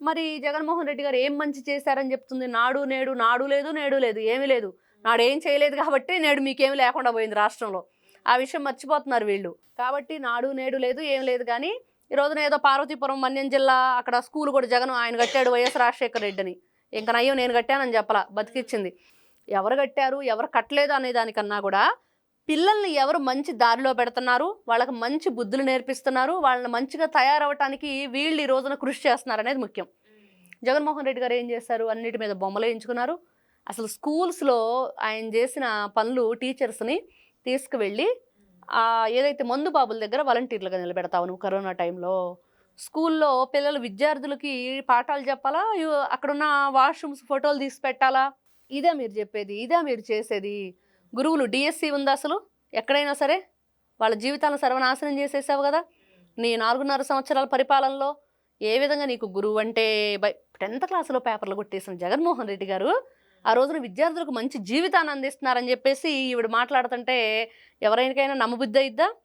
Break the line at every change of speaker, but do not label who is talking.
మరి జగన్మోహన్ రెడ్డి గారు ఏం మంచి చేశారని చెప్తుంది? నాడు నేడు నాడు లేదు నేడు లేదు ఏమీ లేదు. నాడు ఏం చేయలేదు కాబట్టి నేడు మీకేమి లేకుండా పోయింది రాష్ట్రంలో. ఆ విషయం మర్చిపోతున్నారు వీళ్ళు. కాబట్టి నాడు నేడు లేదు ఏం లేదు కానీ ఈ రోజున ఏదో పార్వతీపురం మన్యం జిల్లా అక్కడ స్కూల్ కూడా జగన్ ఆయన కట్టాడు వైఎస్ రాజశేఖర రెడ్డిని. ఇంకా నయ్యో నేను కట్టానని చెప్పలా? బతికిచ్చింది. ఎవరు కట్టారు? ఎవరు కట్టలేదు అనే దానికన్నా కూడా పిల్లల్ని ఎవరు మంచి దారిలో పెడుతున్నారు? వాళ్ళకి మంచి బుద్ధులు నేర్పిస్తున్నారు? వాళ్ళని మంచిగా తయారవటానికి వీళ్ళు ఈ రోజున కృషి చేస్తున్నారు అనేది ముఖ్యం. జగన్మోహన్ రెడ్డి గారు ఏం చేశారు? అన్నిటి మీద బొమ్మలు వేయించుకున్నారు. అసలు స్కూల్స్లో ఆయన చేసిన పనులు టీచర్స్ని తీసుకువెళ్ళి ఏదైతే మందు బాబుల దగ్గర వాలంటీర్లుగా నిలబెడతావు నువ్వు కరోనా టైంలో స్కూల్లో పిల్లలు విద్యార్థులకి పాఠాలు చెప్పాలా? అక్కడున్న వాష్రూమ్స్ ఫోటోలు తీసి పెట్టాలా? ఇదే మీరు చెప్పేది ఇదే మీరు చేసేది. గురువులు డిఎస్సి ఉందా అసలు? ఎక్కడైనా సరే వాళ్ళ జీవితాలను సర్వనాశనం చేసేసావు కదా? నీ నాలుగున్నర సంవత్సరాల పరిపాలనలో ఏ విధంగా నీకు గురువు అంటే బై టెన్త్ క్లాస్లో పేపర్లు కొట్టేసిన జగన్మోహన్ రెడ్డి గారు ఆ రోజున విద్యార్థులకు మంచి జీవితాన్ని అందిస్తున్నారని చెప్పేసి ఈవిడ మాట్లాడుతుంటే ఎవరికైనా నమ్మబుద్ధి అయిద్దా?